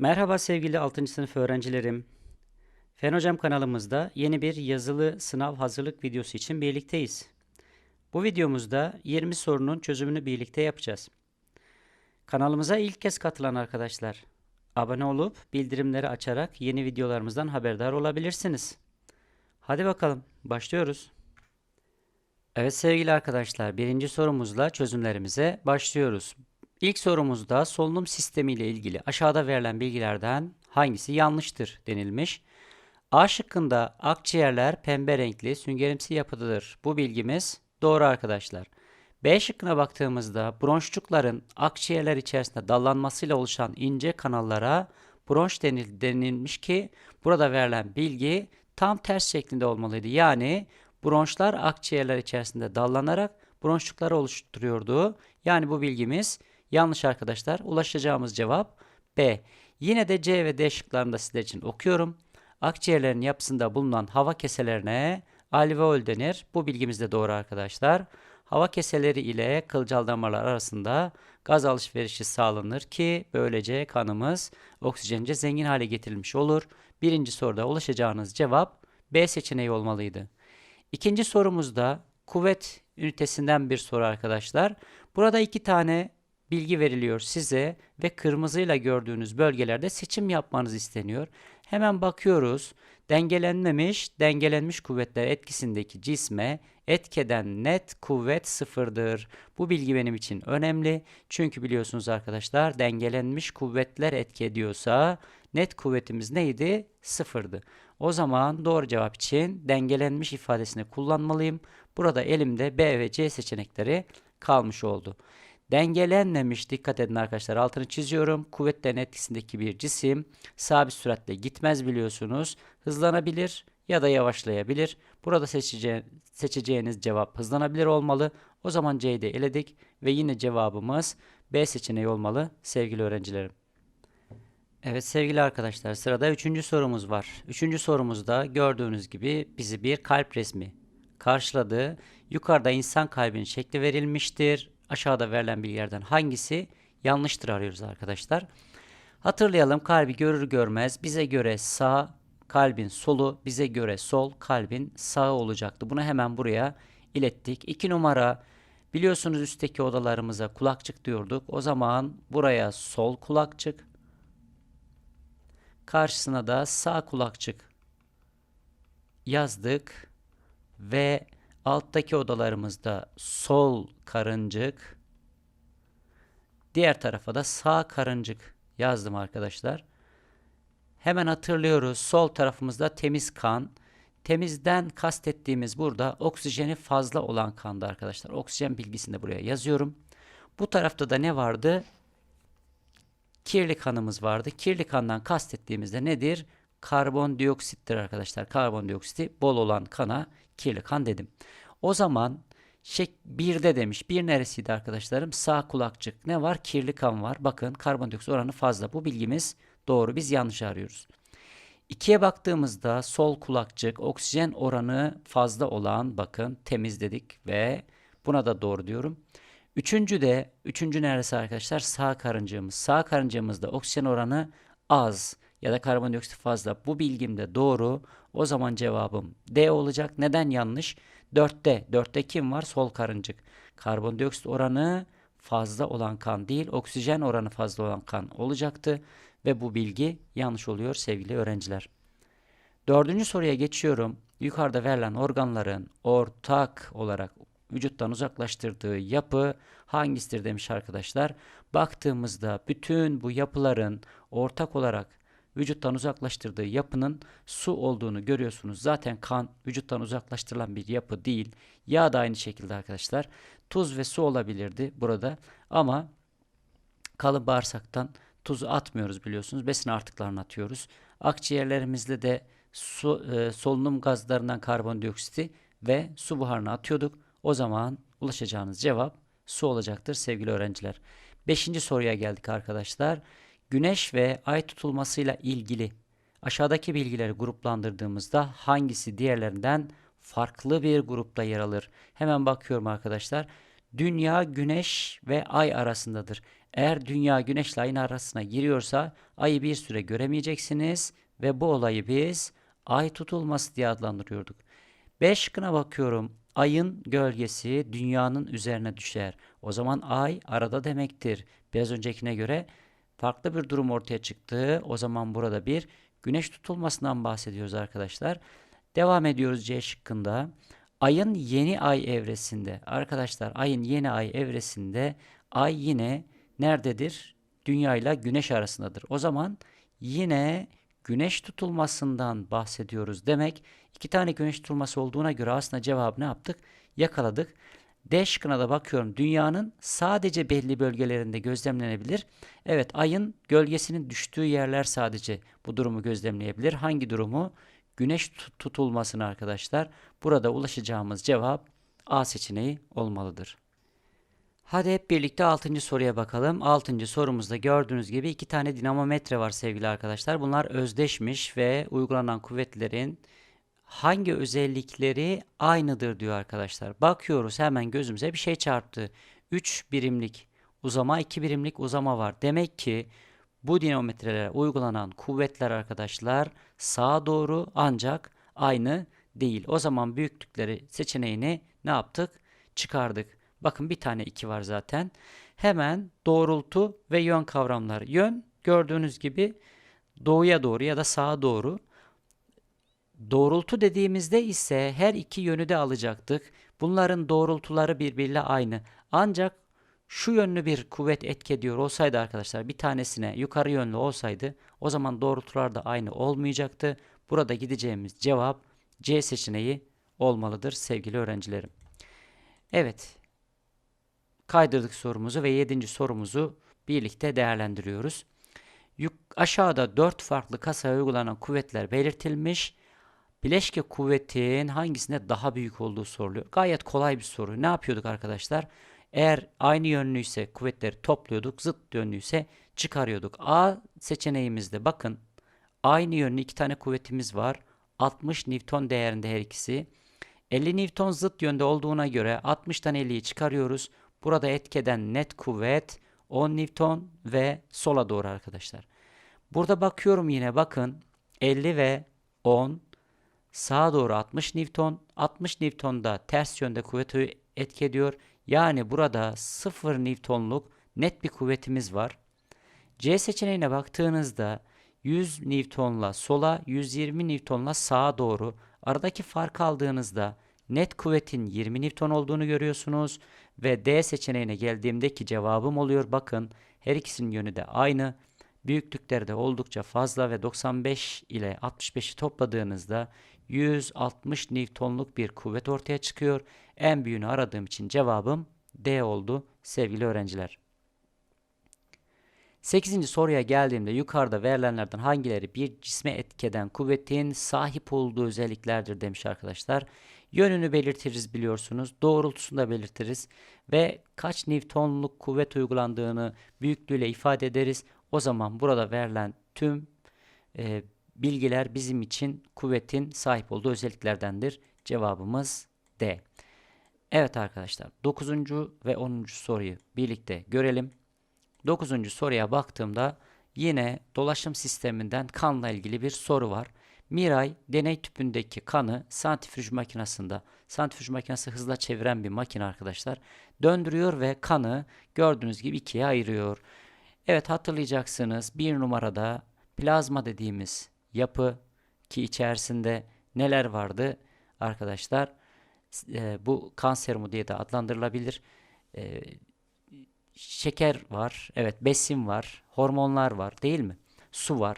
Merhaba sevgili 6. sınıf öğrencilerim. Fen Hocam kanalımızda yeni bir yazılı sınav hazırlık videosu için birlikteyiz. Bu videomuzda 20 sorunun çözümünü birlikte yapacağız. Kanalımıza ilk kez katılan arkadaşlar, abone olup bildirimleri açarak yeni videolarımızdan haberdar olabilirsiniz. Hadi bakalım, başlıyoruz. Evet sevgili arkadaşlar, birinci sorumuzla çözümlerimize başlıyoruz. İlk sorumuzda solunum sistemi ile ilgili aşağıda verilen bilgilerden hangisi yanlıştır denilmiş. A şıkkında akciğerler pembe renkli süngerimsi yapıdadır. Bu bilgimiz doğru arkadaşlar. B şıkkına baktığımızda bronşçukların akciğerler içerisinde dallanmasıyla oluşan ince kanallara bronş denil, denilmiş ki burada verilen bilgi tam ters şeklinde olmalıydı. Yani bronşlar akciğerler içerisinde dallanarak bronşçukları oluşturuyordu. Yani bu bilgimiz yanlış arkadaşlar. Ulaşacağımız cevap B. Yine de C ve D şıklarını da sizler için okuyorum. Akciğerlerin yapısında bulunan hava keselerine alveol denir. Bu bilgimiz de doğru arkadaşlar. Hava keseleri ile kılcal damarlar arasında gaz alışverişi sağlanır ki böylece kanımız oksijence zengin hale getirilmiş olur. Birinci soruda ulaşacağınız cevap B seçeneği olmalıydı. İkinci sorumuzda kuvvet ünitesinden bir soru arkadaşlar. Burada iki tane bilgi veriliyor size ve kırmızıyla gördüğünüz bölgelerde seçim yapmanız isteniyor. Hemen bakıyoruz. Dengelenmemiş, dengelenmiş kuvvetler etkisindeki cisme etkeden net kuvvet sıfırdır. Bu bilgi benim için önemli. Çünkü biliyorsunuz arkadaşlar dengelenmiş kuvvetler etki ediyorsa net kuvvetimiz neydi? Sıfırdı. O zaman doğru cevap için dengelenmiş ifadesini kullanmalıyım. Burada elimde B ve C seçenekleri kalmış oldu. Dengelenmemiş dikkat edin arkadaşlar altını çiziyorum. Kuvvetlerin etkisindeki bir cisim sabit süratle gitmez biliyorsunuz. Hızlanabilir ya da yavaşlayabilir. Burada seçeceğiniz, seçeceğiniz cevap hızlanabilir olmalı. O zaman C'yi de eledik ve yine cevabımız B seçeneği olmalı sevgili öğrencilerim. Evet sevgili arkadaşlar sırada üçüncü sorumuz var. Üçüncü sorumuzda gördüğünüz gibi bizi bir kalp resmi karşıladı. Yukarıda insan kalbinin şekli verilmiştir aşağıda verilen bilgilerden hangisi yanlıştır arıyoruz arkadaşlar. Hatırlayalım kalbi görür görmez bize göre sağ, kalbin solu, bize göre sol, kalbin sağı olacaktı. Bunu hemen buraya ilettik. 2 numara biliyorsunuz üstteki odalarımıza kulakçık diyorduk. O zaman buraya sol kulakçık, karşısına da sağ kulakçık yazdık ve Alttaki odalarımızda sol karıncık, diğer tarafa da sağ karıncık yazdım arkadaşlar. Hemen hatırlıyoruz. Sol tarafımızda temiz kan. Temizden kastettiğimiz burada oksijeni fazla olan kandı arkadaşlar. Oksijen bilgisini de buraya yazıyorum. Bu tarafta da ne vardı? Kirli kanımız vardı. Kirli kandan kastettiğimizde nedir? Karbondioksittir arkadaşlar. Karbondioksiti bol olan kana kirli kan dedim. O zaman şek 1'de demiş. Bir neresiydi arkadaşlarım? Sağ kulakçık. Ne var? Kirli kan var. Bakın karbondioksit oranı fazla. Bu bilgimiz doğru. Biz yanlış arıyoruz. 2'ye baktığımızda sol kulakçık oksijen oranı fazla olan bakın temiz dedik ve buna da doğru diyorum. Üçüncü de üçüncü neresi arkadaşlar? Sağ karıncığımız. Sağ karıncığımızda oksijen oranı az ya da karbondioksit fazla. Bu bilgim de doğru. O zaman cevabım D olacak. Neden yanlış? 4'te. 4'te kim var? Sol karıncık. Karbondioksit oranı fazla olan kan değil, oksijen oranı fazla olan kan olacaktı. Ve bu bilgi yanlış oluyor sevgili öğrenciler. Dördüncü soruya geçiyorum. Yukarıda verilen organların ortak olarak vücuttan uzaklaştırdığı yapı hangisidir demiş arkadaşlar. Baktığımızda bütün bu yapıların ortak olarak vücuttan uzaklaştırdığı yapının su olduğunu görüyorsunuz. Zaten kan vücuttan uzaklaştırılan bir yapı değil. Yağ da aynı şekilde arkadaşlar. Tuz ve su olabilirdi burada ama kalın bağırsaktan tuzu atmıyoruz biliyorsunuz. Besin artıklarını atıyoruz. Akciğerlerimizde de su, e, solunum gazlarından karbondioksiti ve su buharını atıyorduk. O zaman ulaşacağınız cevap su olacaktır sevgili öğrenciler. Beşinci soruya geldik arkadaşlar. Güneş ve ay tutulmasıyla ilgili aşağıdaki bilgileri gruplandırdığımızda hangisi diğerlerinden farklı bir grupta yer alır? Hemen bakıyorum arkadaşlar. Dünya, güneş ve ay arasındadır. Eğer dünya güneşle ayın arasına giriyorsa ayı bir süre göremeyeceksiniz ve bu olayı biz ay tutulması diye adlandırıyorduk. B şıkkına bakıyorum. Ayın gölgesi dünyanın üzerine düşer. O zaman ay arada demektir. Biraz öncekine göre farklı bir durum ortaya çıktı. O zaman burada bir güneş tutulmasından bahsediyoruz arkadaşlar. Devam ediyoruz C şıkkında. Ayın yeni ay evresinde arkadaşlar ayın yeni ay evresinde ay yine nerededir? Dünya ile güneş arasındadır. O zaman yine güneş tutulmasından bahsediyoruz demek. İki tane güneş tutulması olduğuna göre aslında cevabı ne yaptık? Yakaladık. D şıkkına da bakıyorum. Dünyanın sadece belli bölgelerinde gözlemlenebilir. Evet ayın gölgesinin düştüğü yerler sadece bu durumu gözlemleyebilir. Hangi durumu? Güneş tutulmasını arkadaşlar. Burada ulaşacağımız cevap A seçeneği olmalıdır. Hadi hep birlikte 6. soruya bakalım. 6. sorumuzda gördüğünüz gibi iki tane dinamometre var sevgili arkadaşlar. Bunlar özdeşmiş ve uygulanan kuvvetlerin hangi özellikleri aynıdır diyor arkadaşlar. Bakıyoruz hemen gözümüze bir şey çarptı. 3 birimlik uzama 2 birimlik uzama var. Demek ki bu dinamometrelere uygulanan kuvvetler arkadaşlar sağa doğru ancak aynı değil. O zaman büyüklükleri seçeneğini ne yaptık? Çıkardık. Bakın bir tane 2 var zaten. Hemen doğrultu ve yön kavramları. Yön gördüğünüz gibi doğuya doğru ya da sağa doğru. Doğrultu dediğimizde ise her iki yönü de alacaktık. Bunların doğrultuları birbiriyle aynı. Ancak şu yönlü bir kuvvet etki ediyor olsaydı arkadaşlar bir tanesine yukarı yönlü olsaydı o zaman doğrultular da aynı olmayacaktı. Burada gideceğimiz cevap C seçeneği olmalıdır sevgili öğrencilerim. Evet. Kaydırdık sorumuzu ve yedinci sorumuzu birlikte değerlendiriyoruz. Yuk aşağıda dört farklı kasaya uygulanan kuvvetler belirtilmiş. Bileşke kuvvetin hangisinde daha büyük olduğu soruluyor. Gayet kolay bir soru. Ne yapıyorduk arkadaşlar? Eğer aynı yönlüyse kuvvetleri topluyorduk, zıt yönlüyse çıkarıyorduk. A seçeneğimizde bakın aynı yönlü iki tane kuvvetimiz var. 60 Newton değerinde her ikisi. 50 Newton zıt yönde olduğuna göre 60'tan 50'yi çıkarıyoruz. Burada etkeden net kuvvet 10 Newton ve sola doğru arkadaşlar. Burada bakıyorum yine bakın 50 ve 10 sağa doğru 60 Newton. 60 Newton'da ters yönde kuvveti etki ediyor. Yani burada 0 Newton'luk net bir kuvvetimiz var. C seçeneğine baktığınızda 100 Newton'la sola, 120 Newton'la sağa doğru aradaki fark aldığınızda net kuvvetin 20 Newton olduğunu görüyorsunuz ve D seçeneğine geldiğimdeki cevabım oluyor. Bakın her ikisinin yönü de aynı. Büyüklükleri de oldukça fazla ve 95 ile 65'i topladığınızda 160 Newton'luk bir kuvvet ortaya çıkıyor. En büyüğünü aradığım için cevabım D oldu sevgili öğrenciler. 8. soruya geldiğimde yukarıda verilenlerden hangileri bir cisme etkeden kuvvetin sahip olduğu özelliklerdir demiş arkadaşlar. Yönünü belirtiriz biliyorsunuz. Doğrultusunu da belirtiriz. Ve kaç Newton'luk kuvvet uygulandığını büyüklüğüyle ifade ederiz. O zaman burada verilen tüm e, bilgiler bizim için kuvvetin sahip olduğu özelliklerdendir. Cevabımız D. Evet arkadaşlar 9. ve 10. soruyu birlikte görelim. 9. soruya baktığımda yine dolaşım sisteminden kanla ilgili bir soru var. Miray deney tüpündeki kanı santrifüj makinesinde, santrifüj makinesi hızla çeviren bir makine arkadaşlar. Döndürüyor ve kanı gördüğünüz gibi ikiye ayırıyor. Evet hatırlayacaksınız bir numarada plazma dediğimiz yapı ki içerisinde neler vardı arkadaşlar? E, bu kan serumu diye de adlandırılabilir. E, şeker var, evet besin var, hormonlar var değil mi? Su var.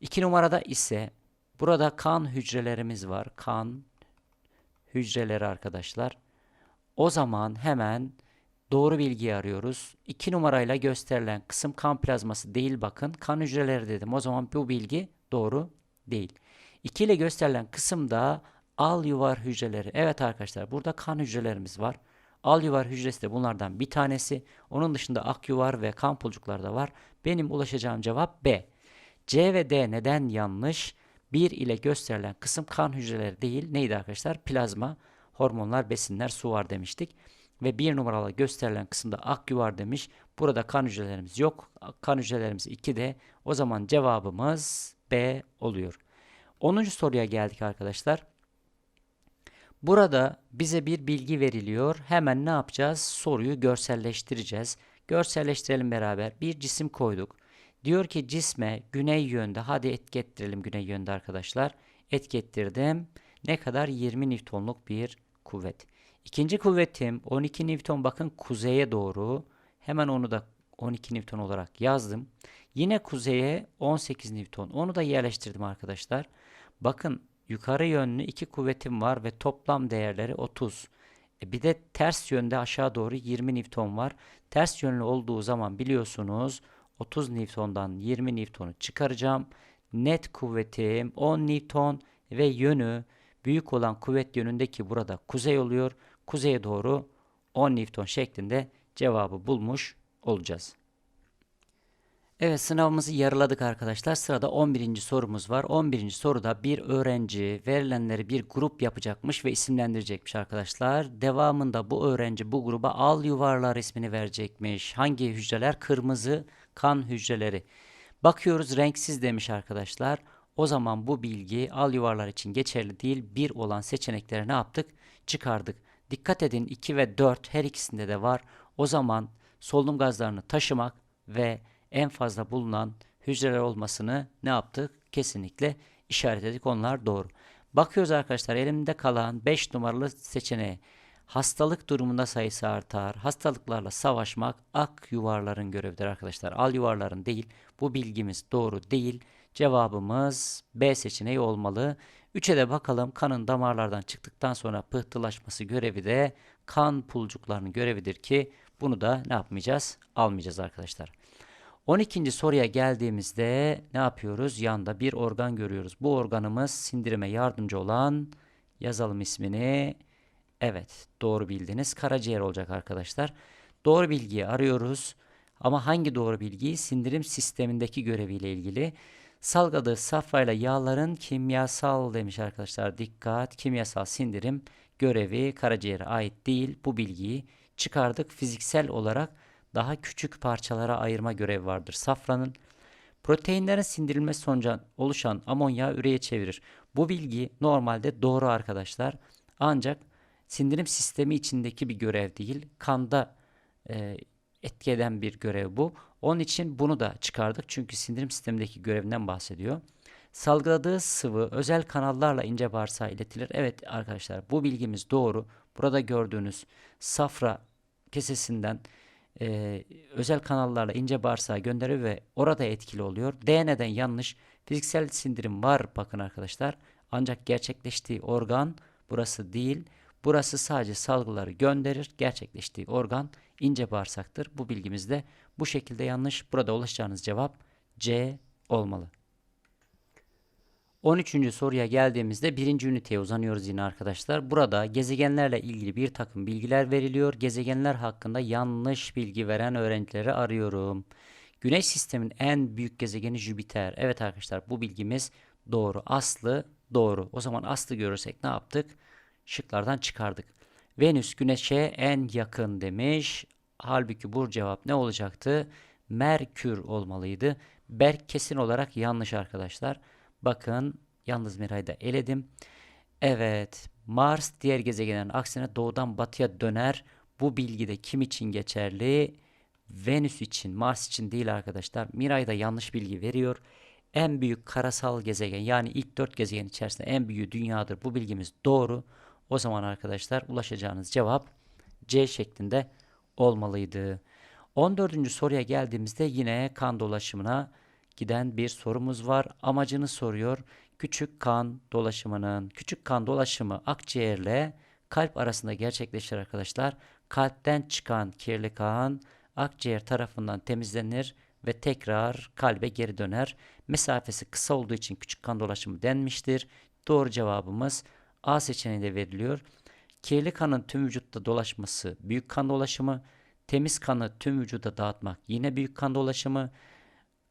İki numarada ise burada kan hücrelerimiz var. Kan hücreleri arkadaşlar. O zaman hemen doğru bilgiyi arıyoruz. İki numarayla gösterilen kısım kan plazması değil bakın. Kan hücreleri dedim. O zaman bu bilgi doğru değil. 2 ile gösterilen kısımda al yuvar hücreleri. Evet arkadaşlar burada kan hücrelerimiz var. Al yuvar hücresi de bunlardan bir tanesi. Onun dışında ak yuvar ve kan pulcuklar da var. Benim ulaşacağım cevap B. C ve D neden yanlış? 1 ile gösterilen kısım kan hücreleri değil. Neydi arkadaşlar? Plazma, hormonlar, besinler, su var demiştik. Ve bir numaralı gösterilen kısımda ak yuvar demiş. Burada kan hücrelerimiz yok. Kan hücrelerimiz 2'de. O zaman cevabımız B oluyor. 10. soruya geldik arkadaşlar. Burada bize bir bilgi veriliyor. Hemen ne yapacağız? Soruyu görselleştireceğiz. Görselleştirelim beraber. Bir cisim koyduk. Diyor ki cisme güney yönde. Hadi etki ettirelim güney yönde arkadaşlar. Etki ettirdim. Ne kadar? 20 Newton'luk bir kuvvet. İkinci kuvvetim 12 Newton bakın kuzeye doğru. Hemen onu da 12 Newton olarak yazdım. Yine kuzeye 18 Newton. Onu da yerleştirdim arkadaşlar. Bakın yukarı yönlü iki kuvvetim var ve toplam değerleri 30. E bir de ters yönde aşağı doğru 20 Newton var. Ters yönlü olduğu zaman biliyorsunuz 30 Newton'dan 20 Newton'u çıkaracağım. Net kuvvetim 10 Newton ve yönü büyük olan kuvvet yönündeki burada kuzey oluyor. Kuzeye doğru 10 Newton şeklinde cevabı bulmuş olacağız. Evet sınavımızı yarıladık arkadaşlar. Sırada 11. sorumuz var. 11. soruda bir öğrenci verilenleri bir grup yapacakmış ve isimlendirecekmiş arkadaşlar. Devamında bu öğrenci bu gruba al yuvarlar ismini verecekmiş. Hangi hücreler? Kırmızı kan hücreleri. Bakıyoruz renksiz demiş arkadaşlar. O zaman bu bilgi al yuvarlar için geçerli değil. Bir olan seçenekleri ne yaptık? Çıkardık. Dikkat edin 2 ve 4 her ikisinde de var. O zaman solunum gazlarını taşımak ve en fazla bulunan hücreler olmasını ne yaptık? Kesinlikle işaretledik. Onlar doğru. Bakıyoruz arkadaşlar elimde kalan 5 numaralı seçeneğe. Hastalık durumunda sayısı artar. Hastalıklarla savaşmak ak yuvarların görevidir arkadaşlar. Al yuvarların değil. Bu bilgimiz doğru değil. Cevabımız B seçeneği olmalı. 3'e de bakalım kanın damarlardan çıktıktan sonra pıhtılaşması görevi de kan pulcuklarının görevidir ki bunu da ne yapmayacağız? Almayacağız arkadaşlar. 12. soruya geldiğimizde ne yapıyoruz? Yanda bir organ görüyoruz. Bu organımız sindirime yardımcı olan yazalım ismini. Evet doğru bildiniz. Karaciğer olacak arkadaşlar. Doğru bilgiyi arıyoruz. Ama hangi doğru bilgiyi? Sindirim sistemindeki göreviyle ilgili. Salgıladığı safrayla yağların kimyasal demiş arkadaşlar. Dikkat kimyasal sindirim görevi karaciğere ait değil. Bu bilgiyi çıkardık. Fiziksel olarak daha küçük parçalara ayırma görevi vardır. Safranın proteinlerin sindirilmesi sonucu oluşan amonyağı üreye çevirir. Bu bilgi normalde doğru arkadaşlar. Ancak sindirim sistemi içindeki bir görev değil. Kanda e, etki eden bir görev bu. Onun için bunu da çıkardık. Çünkü sindirim sistemindeki görevinden bahsediyor. Salgıladığı sıvı özel kanallarla ince bağırsağa iletilir. Evet arkadaşlar bu bilgimiz doğru. Burada gördüğünüz safra kesesinden e, özel kanallarla ince bağırsağa gönderiyor ve orada etkili oluyor. D yanlış? Fiziksel sindirim var bakın arkadaşlar. Ancak gerçekleştiği organ burası değil. Burası sadece salgıları gönderir. Gerçekleştiği organ ince bağırsaktır. Bu bilgimiz de bu şekilde yanlış. Burada ulaşacağınız cevap C olmalı. 13. soruya geldiğimizde birinci üniteye uzanıyoruz yine arkadaşlar. Burada gezegenlerle ilgili bir takım bilgiler veriliyor. Gezegenler hakkında yanlış bilgi veren öğrencileri arıyorum. Güneş sistemin en büyük gezegeni Jüpiter. Evet arkadaşlar bu bilgimiz doğru. Aslı doğru. O zaman aslı görürsek ne yaptık? Şıklardan çıkardık. Venüs Güneş'e en yakın demiş. Halbuki bu cevap ne olacaktı? Merkür olmalıydı. Berk kesin olarak yanlış arkadaşlar. Bakın yalnız Miray'ı da eledim. Evet Mars diğer gezegenlerin aksine doğudan batıya döner. Bu bilgi de kim için geçerli? Venüs için, Mars için değil arkadaşlar. Miray da yanlış bilgi veriyor. En büyük karasal gezegen yani ilk dört gezegen içerisinde en büyüğü dünyadır. Bu bilgimiz doğru. O zaman arkadaşlar ulaşacağınız cevap C şeklinde olmalıydı. 14. soruya geldiğimizde yine kan dolaşımına giden bir sorumuz var. Amacını soruyor. Küçük kan dolaşımının, küçük kan dolaşımı akciğerle kalp arasında gerçekleşir arkadaşlar. Kalpten çıkan kirli kan akciğer tarafından temizlenir ve tekrar kalbe geri döner. Mesafesi kısa olduğu için küçük kan dolaşımı denmiştir. Doğru cevabımız A seçeneğinde veriliyor. Kirli kanın tüm vücutta dolaşması büyük kan dolaşımı, temiz kanı tüm vücuda dağıtmak yine büyük kan dolaşımı.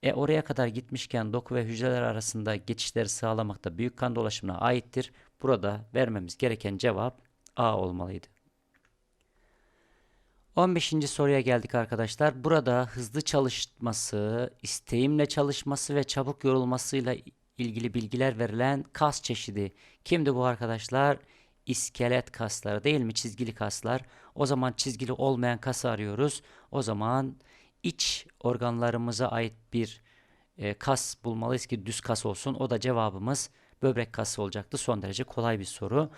E oraya kadar gitmişken doku ve hücreler arasında geçişleri sağlamak da büyük kan dolaşımına aittir. Burada vermemiz gereken cevap A olmalıydı. 15. soruya geldik arkadaşlar. Burada hızlı çalışması, isteğimle çalışması ve çabuk yorulmasıyla ilgili bilgiler verilen kas çeşidi. Kimdi bu arkadaşlar? İskelet kasları değil mi? Çizgili kaslar. O zaman çizgili olmayan kası arıyoruz. O zaman iç organlarımıza ait bir e, kas bulmalıyız ki düz kas olsun. O da cevabımız böbrek kası olacaktı. Son derece kolay bir soru.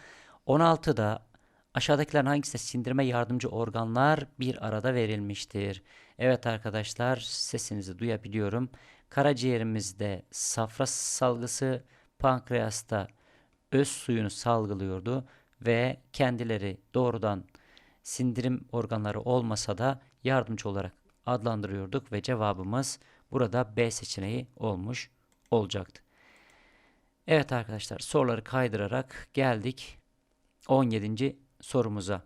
16'da aşağıdakilerin hangisinde sindirime yardımcı organlar bir arada verilmiştir? Evet arkadaşlar sesinizi duyabiliyorum. Karaciğerimizde safra salgısı, pankreasta öz suyunu salgılıyordu ve kendileri doğrudan sindirim organları olmasa da yardımcı olarak adlandırıyorduk ve cevabımız burada B seçeneği olmuş olacaktı. Evet arkadaşlar soruları kaydırarak geldik 17. sorumuza.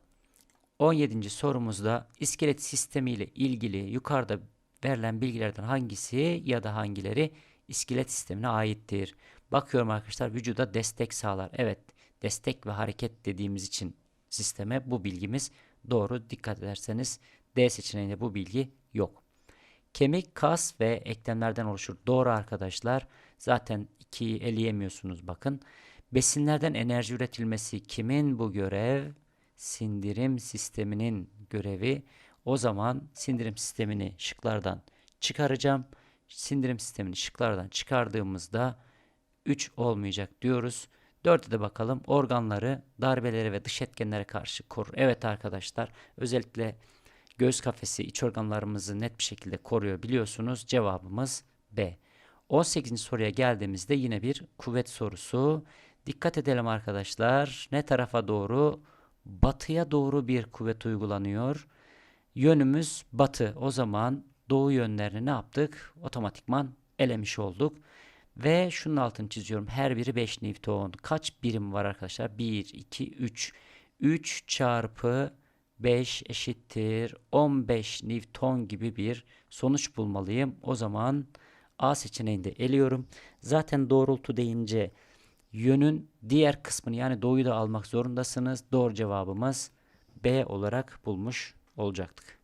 17. sorumuzda iskelet sistemi ile ilgili yukarıda verilen bilgilerden hangisi ya da hangileri iskelet sistemine aittir? Bakıyorum arkadaşlar vücuda destek sağlar. Evet destek ve hareket dediğimiz için sisteme bu bilgimiz doğru. Dikkat ederseniz D seçeneğinde bu bilgi yok. Kemik, kas ve eklemlerden oluşur. Doğru arkadaşlar. Zaten 2'yi eleyemiyorsunuz bakın. Besinlerden enerji üretilmesi kimin bu görev? Sindirim sisteminin görevi. O zaman sindirim sistemini şıklardan çıkaracağım. Sindirim sistemini şıklardan çıkardığımızda 3 olmayacak diyoruz. 4'e de bakalım. Organları darbelere ve dış etkenlere karşı korur. Evet arkadaşlar özellikle göğüs kafesi iç organlarımızı net bir şekilde koruyor biliyorsunuz. Cevabımız B. 18. soruya geldiğimizde yine bir kuvvet sorusu. Dikkat edelim arkadaşlar. Ne tarafa doğru? Batıya doğru bir kuvvet uygulanıyor. Yönümüz batı. O zaman doğu yönlerini ne yaptık? Otomatikman elemiş olduk. Ve şunun altını çiziyorum. Her biri 5 Newton. Kaç birim var arkadaşlar? 1, 2, 3. 3 çarpı 5 eşittir 15 Newton gibi bir sonuç bulmalıyım. O zaman A seçeneğinde eliyorum. Zaten doğrultu deyince yönün diğer kısmını yani doğuyu da almak zorundasınız. Doğru cevabımız B olarak bulmuş olacaktık.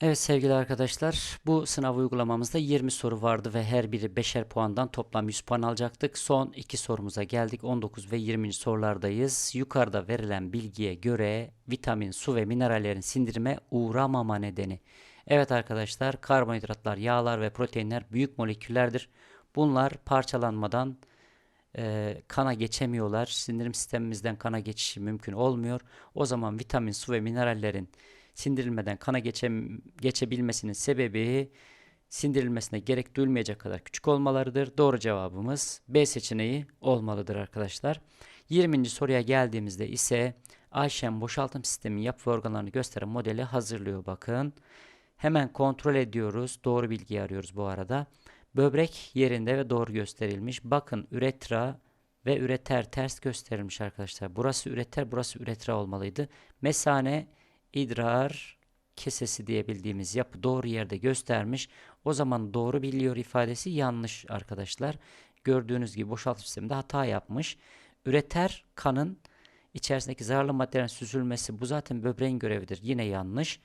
Evet sevgili arkadaşlar bu sınav uygulamamızda 20 soru vardı ve her biri 5'er puandan toplam 100 puan alacaktık. Son iki sorumuza geldik 19 ve 20. sorulardayız. Yukarıda verilen bilgiye göre vitamin, su ve minerallerin sindirime uğramama nedeni. Evet arkadaşlar karbonhidratlar, yağlar ve proteinler büyük moleküllerdir. Bunlar parçalanmadan e, kana geçemiyorlar. Sindirim sistemimizden kana geçişi mümkün olmuyor. O zaman vitamin, su ve minerallerin sindirilmeden kana geçe, geçebilmesinin sebebi sindirilmesine gerek duyulmayacak kadar küçük olmalarıdır. Doğru cevabımız B seçeneği olmalıdır arkadaşlar. 20. soruya geldiğimizde ise Ayşem boşaltım sistemi yapı organlarını gösteren modeli hazırlıyor bakın. Hemen kontrol ediyoruz. Doğru bilgiyi arıyoruz bu arada. Böbrek yerinde ve doğru gösterilmiş. Bakın üretra ve üreter ters gösterilmiş arkadaşlar. Burası üreter, burası üretra olmalıydı. Mesane idrar kesesi diye bildiğimiz yapı doğru yerde göstermiş. O zaman doğru biliyor ifadesi yanlış arkadaşlar. Gördüğünüz gibi boşaltım sisteminde hata yapmış. Üreter kanın içerisindeki zararlı maddelerin süzülmesi bu zaten böbreğin görevidir. Yine yanlış.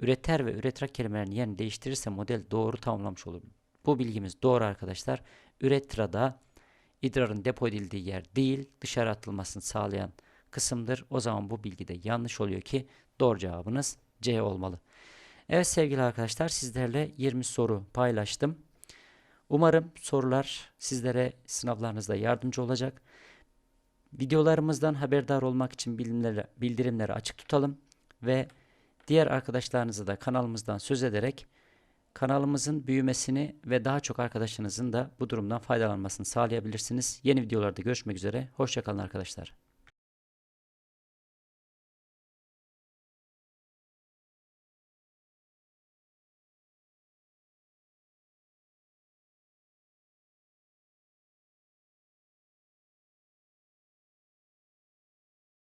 Üreter ve üretra kelimelerini yerini değiştirirse model doğru tamamlamış olur. Bu bilgimiz doğru arkadaşlar. Üretrada idrarın depo edildiği yer değil, dışarı atılmasını sağlayan kısımdır. O zaman bu bilgi de yanlış oluyor ki doğru cevabınız C olmalı. Evet sevgili arkadaşlar sizlerle 20 soru paylaştım. Umarım sorular sizlere sınavlarınızda yardımcı olacak. Videolarımızdan haberdar olmak için bildirimleri, bildirimleri açık tutalım ve diğer arkadaşlarınızı da kanalımızdan söz ederek kanalımızın büyümesini ve daha çok arkadaşınızın da bu durumdan faydalanmasını sağlayabilirsiniz. Yeni videolarda görüşmek üzere. Hoşçakalın arkadaşlar.